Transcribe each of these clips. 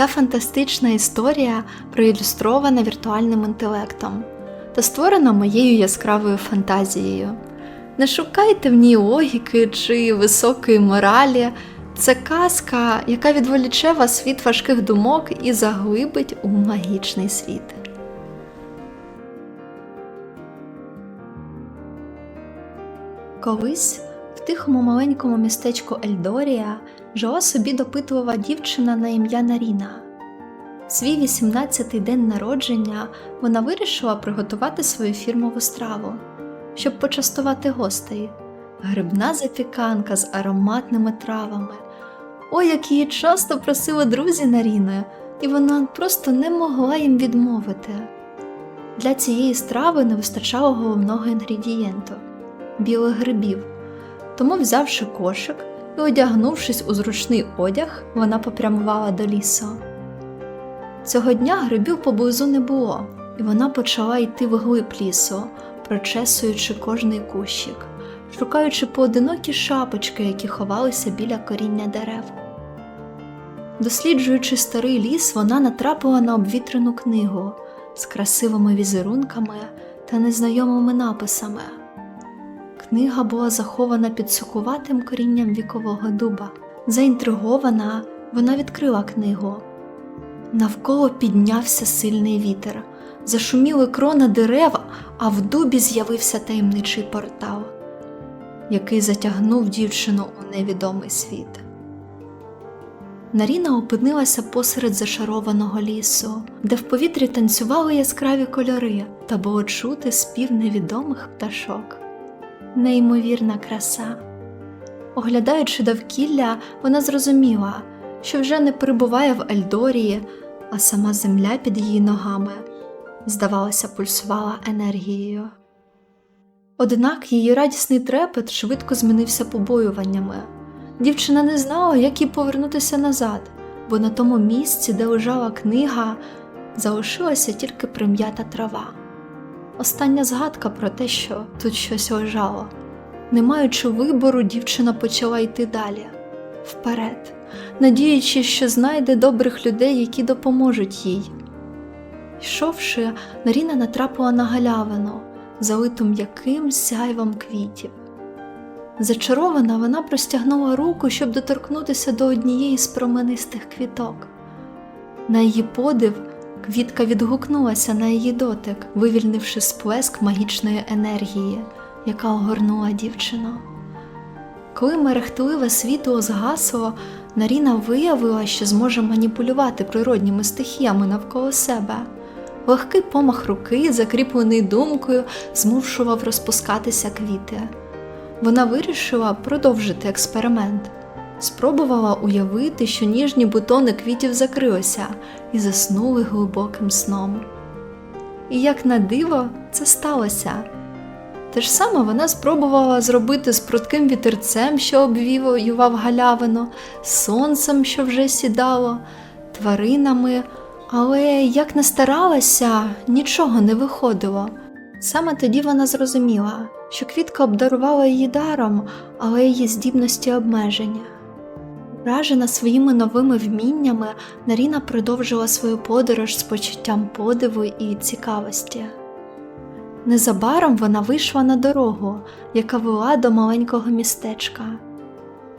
Ця фантастична історія проілюстрована віртуальним інтелектом та створена моєю яскравою фантазією. Не шукайте в ній логіки чи високої моралі. Це казка, яка відволіче вас від важких думок і заглибить у магічний світ. Колись в тихому маленькому містечку Ельдорія жила собі допитлива дівчина на ім'я Наріна. Свій 18-й день народження вона вирішила приготувати свою фірмову страву, щоб почастувати гостей. Грибна запіканка з ароматними травами. Ой, як її часто просили друзі Наріни, і вона просто не могла їм відмовити. Для цієї страви не вистачало головного інгредієнту білих грибів. Тому, взявши кошик і одягнувшись у зручний одяг, вона попрямувала до лісу. Цього дня грибів поблизу не було, і вона почала йти вглиб лісу, прочесуючи кожний кущик, шукаючи поодинокі шапочки, які ховалися біля коріння дерев. Досліджуючи старий ліс, вона натрапила на обвітрену книгу з красивими візерунками та незнайомими написами. Книга була захована під сукуватим корінням вікового дуба. Заінтригована, вона відкрила книгу. Навколо піднявся сильний вітер, зашуміли крони дерев, а в дубі з'явився таємничий портал, який затягнув дівчину у невідомий світ. Наріна опинилася посеред зашарованого лісу, де в повітрі танцювали яскраві кольори та було чути спів невідомих пташок. Неймовірна краса. Оглядаючи довкілля, вона зрозуміла, що вже не перебуває в Ельдорії, а сама земля під її ногами, здавалося, пульсувала енергією. Однак її радісний трепет швидко змінився побоюваннями. Дівчина не знала, як їй повернутися назад, бо на тому місці, де лежала книга, залишилася тільки прим'ята трава. Остання згадка про те, що тут щось лежало. Не маючи вибору, дівчина почала йти далі, вперед, надіючись, що знайде добрих людей, які допоможуть їй. Йшовши, Наріна натрапила на галявину, залиту м'яким сяйвом квітів. Зачарована, вона простягнула руку, щоб доторкнутися до однієї з променистих квіток. На її подив, квітка відгукнулася на її дотик, вивільнивши сплеск магічної енергії, яка огорнула дівчину. Коли мерехтливе світло згасло, Наріна виявила, що зможе маніпулювати природніми стихіями навколо себе. Легкий помах руки, закріплений думкою, змушував розпускатися квіти. Вона вирішила продовжити експеримент, спробувала уявити, що ніжні бутони квітів закрилися і заснули глибоким сном. І як на диво, це сталося. Те ж саме вона спробувала зробити з прутким вітерцем, що обвівоював галявину, сонцем, що вже сідало, тваринами, але як не старалася, нічого не виходило. Саме тоді вона зрозуміла, що квітка обдарувала її даром, але її здібності обмеження. Вражена своїми новими вміннями, Наріна продовжила свою подорож з почуттям подиву і цікавості. Незабаром вона вийшла на дорогу, яка вела до маленького містечка.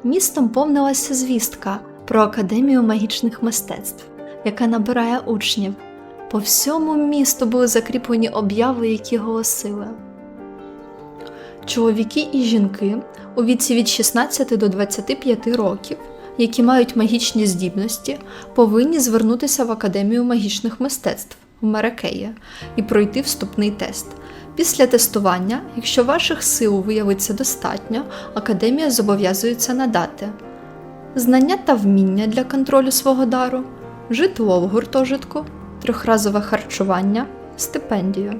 Містом повнилася звістка про Академію магічних мистецтв, яка набирає учнів. По всьому місту були закріплені обяви, які голосили. Чоловіки і жінки у віці від 16 до 25 років, які мають магічні здібності, повинні звернутися в Академію магічних мистецтв в Маракея і пройти вступний тест. Після тестування, якщо ваших сил виявиться достатньо, академія зобов'язується надати знання та вміння для контролю свого дару, житло в гуртожитку, трьохразове харчування, стипендію.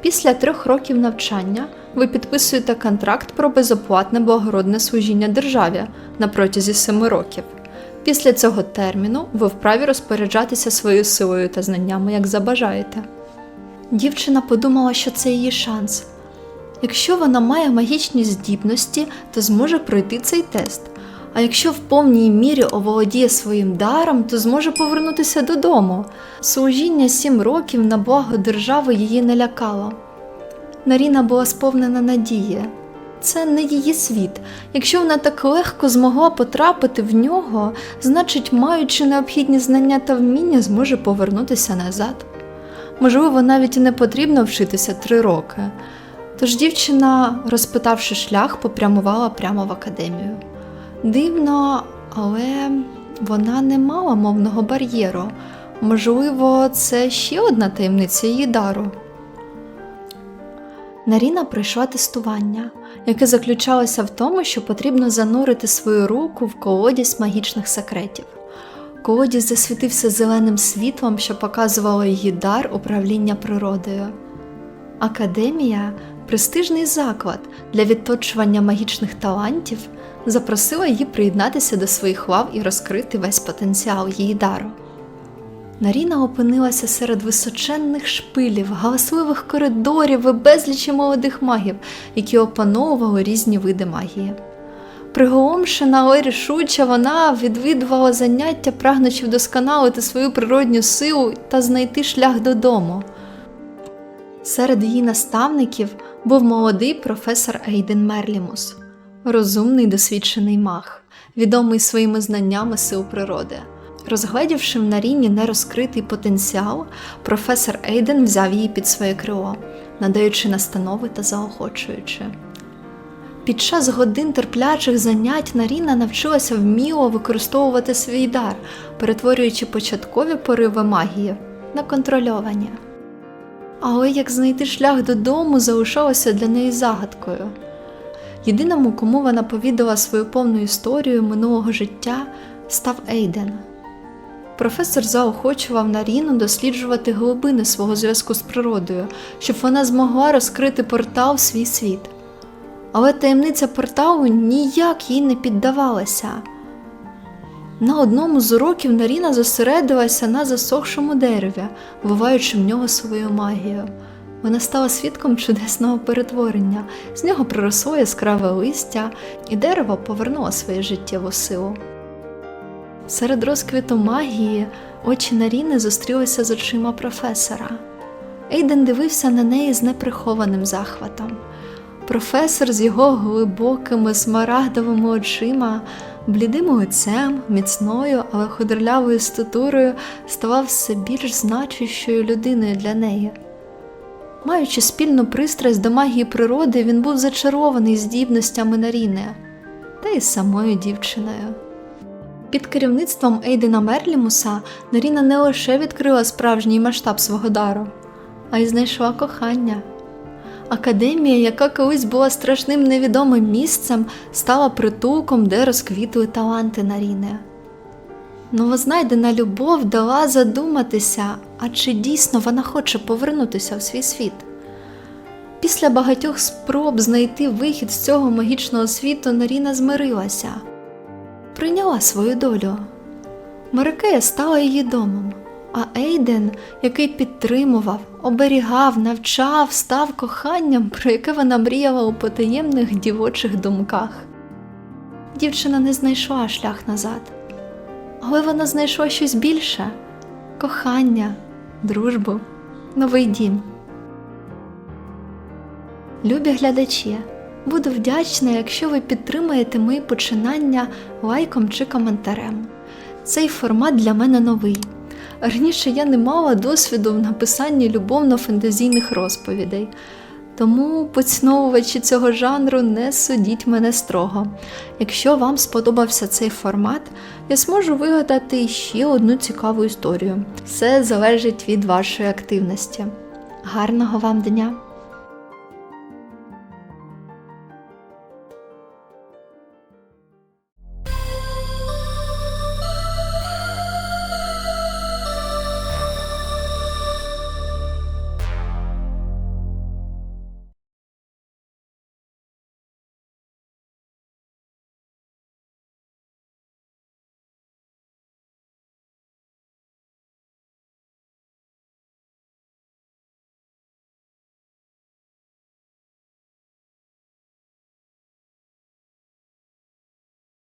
Після трьох років навчання ви підписуєте контракт про безоплатне благородне служіння державі на протязі семи років. Після цього терміну ви вправі розпоряджатися своєю силою та знаннями, як забажаєте. Дівчина подумала, що це її шанс. Якщо вона має магічні здібності, то зможе пройти цей тест, А якщо в повній мірі оволодіє своїм даром, то зможе повернутися додому. Служіння сім років на благо держави її не лякало. Наріна була сповнена надії. Це не її світ. Якщо вона так легко змогла потрапити в нього, значить, маючи необхідні знання та вміння, зможе повернутися назад. Можливо, навіть і не потрібно вчитися три роки. Тож дівчина, розпитавши шлях, попрямувала прямо в академію. Дивно, але вона не мала мовного бар'єру. Можливо, це ще одна таємниця її дару. Наріна пройшла тестування, яке заключалося в тому, що потрібно занурити свою руку в колодязь магічних секретів. Колодязь засвітився зеленим світлом, що показувало її дар управління природою. Академія, престижний заклад для відточування магічних талантів, запросила її приєднатися до своїх лав і розкрити весь потенціал її дару. Наріна опинилася серед височенних шпилів, галасливих коридорів і безлічі молодих магів, які опановували різні види магії. Приголомшена, але рішуча, вона відвідувала заняття, прагнучи вдосконалити свою природню силу та знайти шлях додому. Серед її наставників був молодий професор Ейден Мерлімус, розумний досвідчений маг, відомий своїми знаннями сил природи. Розгледівши в Наріні нерозкритий потенціал, професор Ейден взяв її під своє крило, надаючи настанови та заохочуючи. Під час годин терплячих занять Наріна навчилася вміло використовувати свій дар, перетворюючи початкові пориви магії на контрольовані. Але як знайти шлях додому залишалося для неї загадкою. Єдиному, кому вона повідала свою повну історію минулого життя, став Ейден. Професор заохочував Наріну досліджувати глибини свого зв'язку з природою, щоб вона змогла розкрити портал в свій світ. Але таємниця порталу ніяк їй не піддавалася. На одному з уроків Наріна зосередилася на засохшому дереві, вливаючи в нього свою магію. Вона стала свідком чудесного перетворення, з нього приросло яскраве листя, і дерево повернуло своє життєву силу. Серед розквіту магії очі Наріни зустрілися з очима професора. Ейден дивився на неї з неприхованим захватом. Професор з його глибокими смарагдовими очима, блідим лицем, міцною, але худорлявою статурою ставав все більш значущою людиною для неї. Маючи спільну пристрасть до магії природи, він був зачарований здібностями Наріни та й самою дівчиною. Під керівництвом Ейдена Мерлімуса Наріна не лише відкрила справжній масштаб свого дару, а й знайшла кохання. Академія, яка колись була страшним невідомим місцем, стала притулком, де розквітли таланти Наріни. Новознайдена любов дала задуматися, а чи дійсно вона хоче повернутися в свій світ. Після багатьох спроб знайти вихід з цього магічного світу Наріна змирилася, прийняла свою долю. Марикея стала її домом, а Ейден, який підтримував, оберігав, навчав, став коханням, про яке вона мріяла у потаємних дівочих думках. Дівчина не знайшла шлях назад, але вона знайшла щось більше кохання, дружбу, новий дім. Любі глядачі, буду вдячна, якщо ви підтримаєте мої починання лайком чи коментарем. Цей формат для мене новий. Раніше я не мала досвіду в написанні любовно-фентезійних розповідей, тому поціновувачі цього жанру не судіть мене строго. Якщо вам сподобався цей формат, я зможу вигадати ще одну цікаву історію. Все залежить від вашої активності. Гарного вам дня!